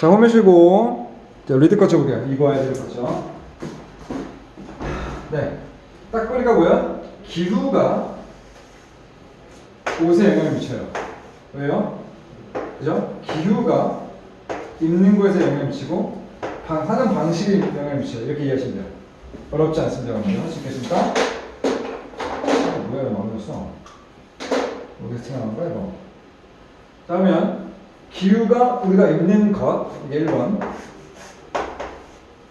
자, 홈에 쉬고. 자, 리드 거 쳐 볼게요. 이거 해야 될 거죠. 네. 딱 보니까 뭐야? 기후가 옷에 영향을 미쳐요. 왜요? 그죠? 기후가 입는 것에 영향을 미치고 방, 하는 방식에 영향을 미쳐요. 이렇게 이해하시면 돼요. 어렵지 않습니다. 여러분들. 할수 있겠습니까? 어, 뭐야, 망했어. 어디서 튀어나온 거야, 이거? 다음은 기후가 우리가 입는 것, 이게 1번.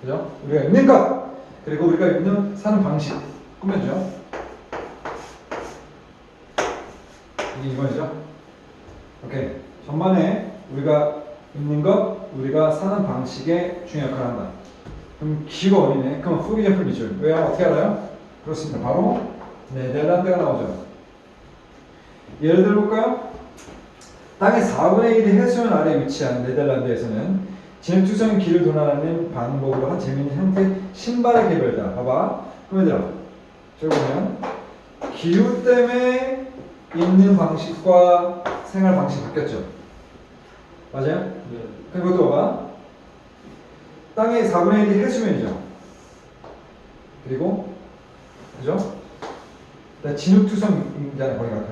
그죠? 우리가 입는 것, 그리고 우리가 입는 사는 방식, 꾸며주죠. 이게 2번이죠. 오케이. 전반에 우리가 입는 것, 우리가 사는 방식에 중요한 역할을 한다. 그럼 기후가 어디네? 그럼 후기점풀 미줄. 왜요? 어떻게 알아요? 그렇습니다. 바로 네덜란드가 나오죠. 예를 들어볼까요? 땅의 4분의 1이 해수면 아래에 위치한 네덜란드에서는 진흙투성 길을 도나라는 방법으로 한 재미있는 형태의 신발의 개별이다. 봐봐. 그럼 얘들아, 저기 보면 기후 때문에 입는 방식과 생활 방식이 바뀌었죠. 맞아요? 네. 그리고 또 봐봐. 땅의 4분의 1이 해수면이죠. 그리고 그죠? 나 진흙투성이잖아요. 거기가.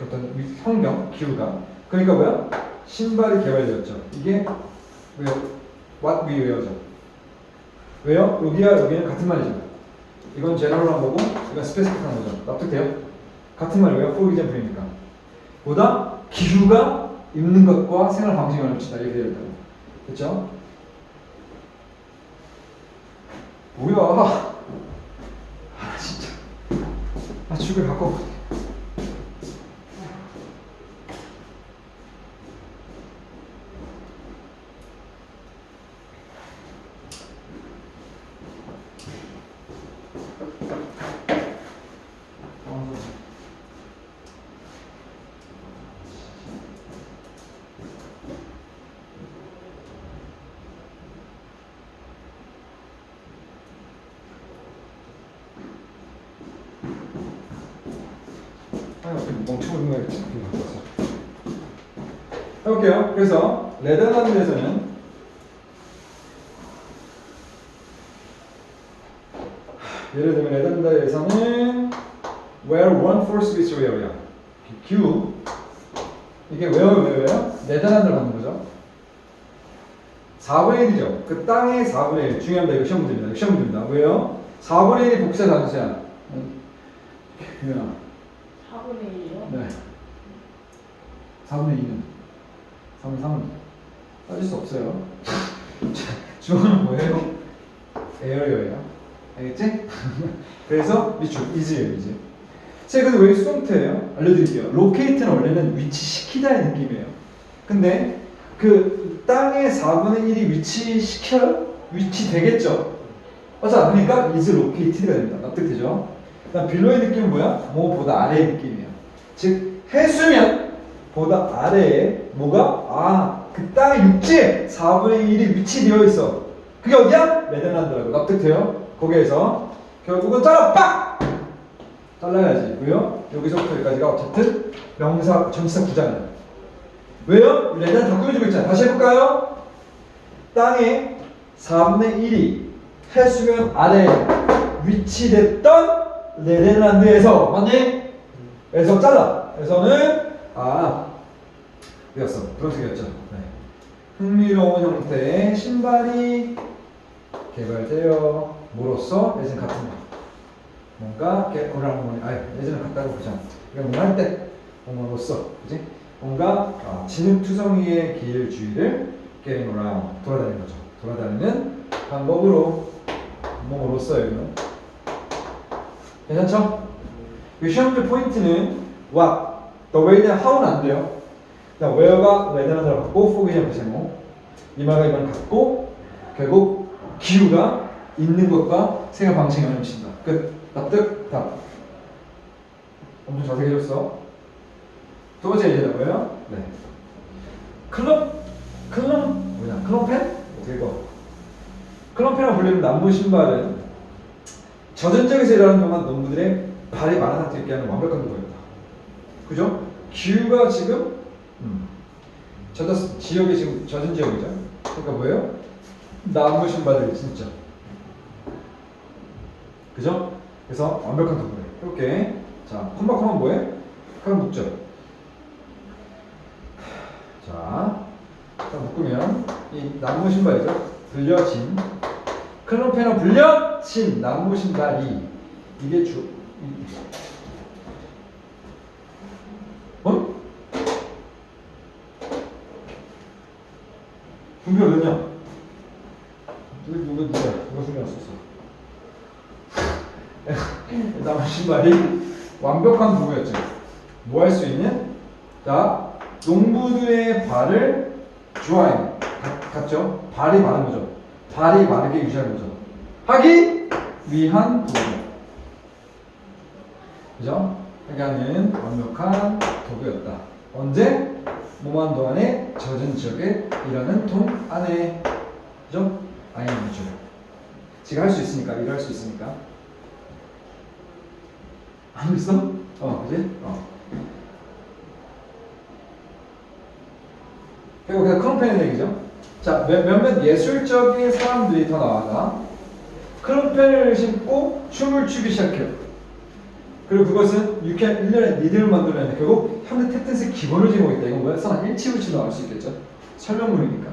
그 어떤 위- 환경, 기후가. 그러니까 뭐야? 신발이 개발되었죠. 이게 왜요? What we wear죠. 왜요? 여기와 여기는 같은 말이죠. 이건 제너럴한 거고 이건 스페시픽한 거죠. 납득돼요? 같은 말이에요. for example이니까. 보다 기후가 입는 것과 생활 영향을 미친다. 이렇게 되어 있다고. 됐죠? 뭐야? 아 진짜. 아 죽을 바꿔. 아, 어떻게 이렇게 바꿔서. 해볼게요. 그래서 네덜란드에서는 예를 들면 네덜란드에서는 where one fourth is where야 q 이게 where where야 네덜란드를 받는 거죠. 4분의 1이죠. 그 땅의 4분의 1 중요합니다. 이거 시험 문제입니다. 시험 문제입니다. 왜요? 4분의 1이 복사 단수야. 음, 유연아. 4분의 1이요? 네. 4분의 2는 4분의 3은 따질 수 없어요. 주어는 뭐예요? 에어리어예요. 알겠지? 그래서 미출 이즈예요 이제. 자, 근데 왜 수동태예요? 알려드릴게요. 로케이트는 원래는 위치시키다의 느낌이에요. 근데 그 땅의 4분의 1이 위치시켜요? 위치 되겠죠? 맞아. 그러니까 is located가 됩니다. 납득되죠? 그다음 빌로의 느낌은 뭐야? 뭐보다 아래의 느낌이에요. 즉 해수면 보다 아래에 뭐가 아 그 땅의 육지에 4분의 1이 위치되어 있어. 그게 어디야? 네덜란드라고 납득돼요? 거기에서 결국은 잘라 빡 잘라야지. 왜요? 여기서부터 여기까지가 어쨌든 명사 전치사 구잖아요. 왜요? 네덜란드 다 꾸며주고 있잖아. 다시 해볼까요? 땅의 4분의 1이 해수면 아래에 위치됐던 네덜란드에서 맞니? 에서 잘라. 에서는 아 되었어. 그런 식이었죠. 네. 흥미로운 형태의 신발이 개발되어 뭐로써 예전 같은 거. 뭔가 개코랑 아니 예전에 같다고 보자. 이거 뭔가 할때 뭔가로써 그지? 뭔가 아, 진흙투성이의 길 주위를 getting around 돌아다니는 거죠. 돌아다니는 방법으로 뭐로써요 이거는. 괜찮죠? 이 시험 문제 포인트는 what, the way that how는 안 돼요. 자, where가 where를 갖고 포기장 제목, 이마가 이마를 갖고 결국 기후가 있는 것과 생각 방식에 영향을 미친다. 끝. 납득. 답. 엄청 자세히 해줬어. 두 번째 뭐예요? 네. 클럽, 클럽 뭐냐? 클럽펜? 어떻게 읽어? 클럽펜이라고 불리는 남부 신발은 젖은 적에서 일하는 동안 농부들의 발이 마른 상태 있게 하는 완벽한 도구입니다. 그죠? 기후가 지금 음, 젖었 지역이 지금 젖은 지역이죠. 그러니까 뭐예요? 나무 신발들 진짜. 그죠? 그래서 완벽한 도구래. 이렇게 자 콤마콤마 뭐해? 그럼 묶죠. 자, 자 묶으면 이 나무 신발이죠. 불려진 클럼페너 불려 진 나무 신발이 이게 주 이- 어? 분별 어딨냐? 누구 누구 누가 누가 숨겨놨었어? 나무 신발이 완벽한 도구였죠. 뭐할 수 있는? 자, 농부들의 발을. 같- 같죠? 발이 마른 거죠. 발이 마르게 유지하는 거죠. 하기 위한 도구. 그죠? 하는 완벽한 도구였다. 언제? 몸한 동안에 젖은 지역에 일하는 통 안에. 그죠? 아이니죠. 지가 할 수 있으니까, 일할 수 있으니까. 안 있어? 어, 그지? 어. 그리고 그냥 크롬펜의 얘기죠. 자, 몇, 몇몇 예술적인 사람들이 더 나아가 크롬펜을 신고 춤을 추기 시작해요. 그리고 그것은 유쾌한 일련의 리듬을 만들어내는 결국 현대 탭댄스의 기본을 지니고 있다. 이건 뭐야? 선한 일치불치로 나올 수 있겠죠. 설명문이니까.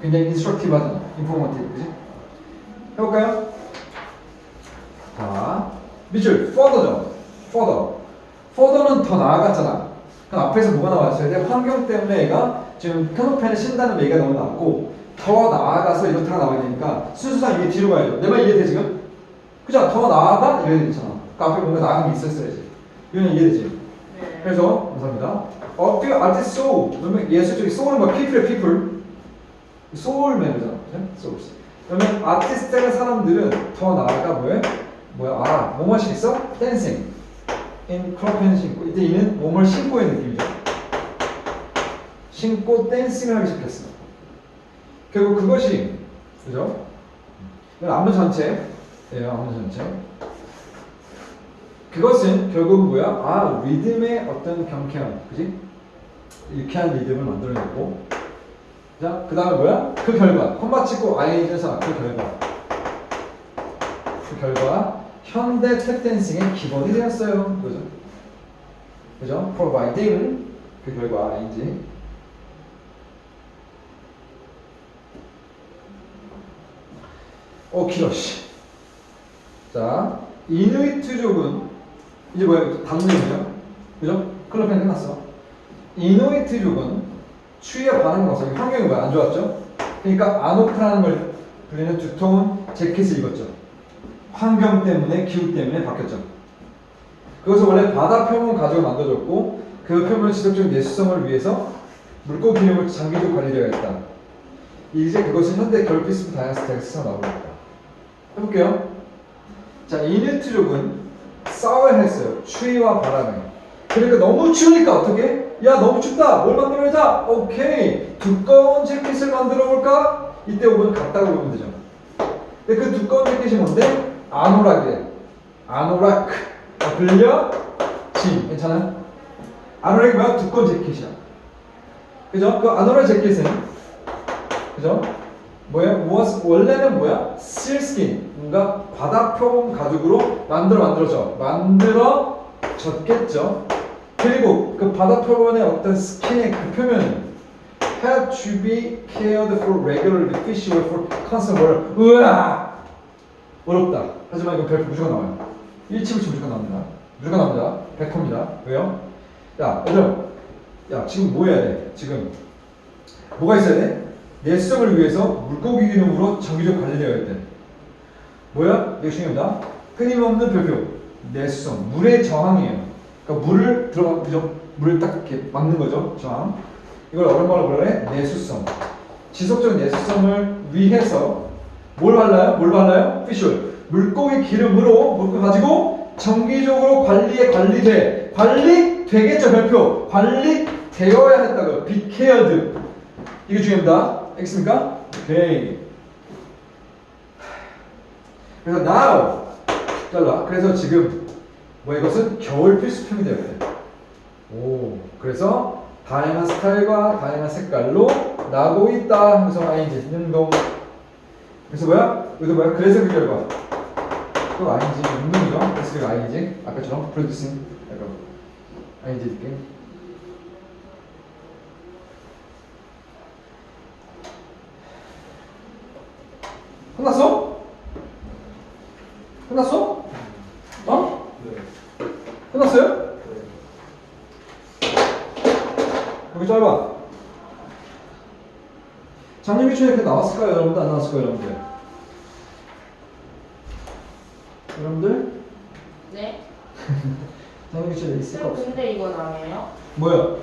굉장히 인스트럭티브 하잖아. 인포머티브, 그지? 해볼까요? 자, 밑줄, further죠. further. further는 더 나아갔잖아. 그럼 앞에서 뭐가 나왔어야 돼? 환경 때문에 얘가 지금 크로펜을 신다는 얘기가 너무 나왔고 더 나아가서 이렇다가 나와야 되니까 순수상 이게 뒤로 가야죠. 내 말 이해돼 지금? 그죠? 더 나아가 이래야 되잖아. 그러니까 앞에 뭔가 나아간 게 있었어야지. 이건 이해되지? 네. 그래서 감사합니다. 어떻게 아티스트 소울 그러면 예술적인 소울은 뭐 people의 people 소울 멤버잖아. 그죠? 소울. 그러면 아티스트의 사람들은 더 나아가 뭐해? 뭐야? 아, 뭐뭐 신있어? 댄싱. 인 크로펜 신고 이때 이는 몸을 신고의 느낌이죠. 신고 댄싱을 하기 시작했어. 결국 그것이 그죠? 이건 안무 전체, 예, 안무 전체. 그것은 결국 뭐야? 아, 리듬의 어떤 경쾌함, 그지? 유쾌한 리듬을 만들어내고, 자, 그 다음에 뭐야? 그 결과, 콤마 치고 아이엔에서 그 결과, 그 결과 현대 탭댄싱의 기본이 되었어요, 그죠? 그죠? providing 그 결과 ing 어 길어 씨. 자 이누이트족은 이제 뭐야 당근이죠 그죠? 클럽펜 끝났어. 이누이트족은 추위에 반응을 와서 환경이 뭐야? 안 좋았죠? 그러니까 아노크라는 걸 불리는 두터운 재킷을 입었죠. 환경 때문에 기후 때문에 바뀌었죠. 그것은 원래 바다 표면 가지고 만들어졌고 그 표면의 지속적인 내수성을 위해서 물고기 기능을 장기적으로 관리되어야 했다. 이제 그것은 현대 결피스프 다이아스 텍스에서 나오고 있다 해볼게요. 자, 이누트족은 싸워야 했어요. 추위와 바람에. 그러니까 너무 추우니까 어떻게? 야, 너무 춥다. 뭘 만들어내자? 오케이. 두꺼운 재킷을 만들어 볼까? 이때 오면 같다고 보면 되죠. 근데 그 두꺼운 재킷이 뭔데? 아노락이래. 아노락. 아, 불려? 진. 괜찮아요? 아노락이 뭐야? 두꺼운 재킷이야. 그죠? 그 아노락 재킷은 그죠? 뭐야? 무엇 원래는 뭐야? 실스킨 뭔가 바다 표본 가죽으로 만들어 만들어져 만들어졌겠죠. 그리고 그 바다 표본의 어떤 스킨의 그 표면은 had to be cared for regularly, fish were for water. 으아! 어렵다. 하지만 이거 별표 무조건 나와요. 일치불치 무조건 나옵니다. 무조건 나옵니다. 100%입니다. 왜요? 야, 얘들아. 야, 지금 뭐 해야 돼? 지금 뭐가 있어야 돼? 내수성을 위해서 물고기 기능으로 정기적 관리되어야 돼. 뭐야? 이게 중요합니다. 끊임없는 별표. 내수성. 물의 저항이에요. 그러니까 물을 들어가, 그죠? 물을 딱 이렇게 막는 거죠. 저항. 이걸 얼마로 불러내? 내수성. 지속적 내수성을 위해서 뭘 발라요? 뭘 발라요? 피쉬올. 물고기 기름으로 물고 가지고 정기적으로 관리에 관리돼. 관리 되겠죠, 별표. 관리 되어야 했다고요. cared. 이게 중요합니다. 알겠습니까? 오케이. 그래서 now 잘라. 그래서 지금 뭐 이것은 겨울 필수품이 되어야 돼. 오. 그래서 다양한 스타일과 다양한 색깔로 나고 있다. 그래서 ing 능동. 그래서 뭐야? 여기도 뭐야? 그래서 그 결과. 또 ing 능동이죠. 그래서 그 ing 아까처럼 producing 약간 ing 느낌. 끝났어? 끝났어? 어? 네. 끝났어요? 여기 짧아. 작년 기출에 이렇게 나왔을까요, 여러분들? 안 나왔을까요, 여러분들? 여러분들? 네? 작년 기출에 있을까 쌤 없을까? 근데 이건 아니에요? 뭐야?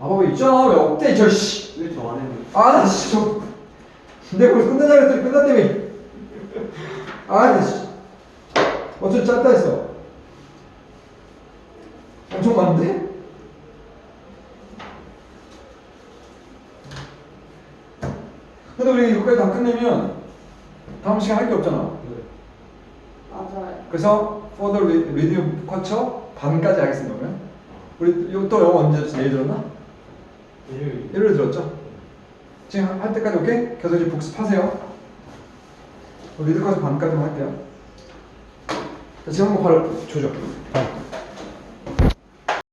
아, 봐봐, 있잖아. 왜 없대, 저, 씨. 왜 저 안에 아, 나 씨, 저. 내가 그걸 끝내자 했더니 끝났다며. 아, 나 씨. 어쩐 짧다 했어. 엄청 많은데? 근데 우리 이거까지 다 끝내면 다음 시간 할 게 없잖아. 맞아요. 그래서 for the re- reading 쿼처 반까지 하겠습니다, 그러면. 우리 이거 또 영어 언제? 내일 들었나? 일요일 일요일 들었죠? 지금 할 때까지 오케이? 계속 이제 복습하세요. 리드까지 반까지만 할게요. 자, 지금 한번 바로 조져. 자,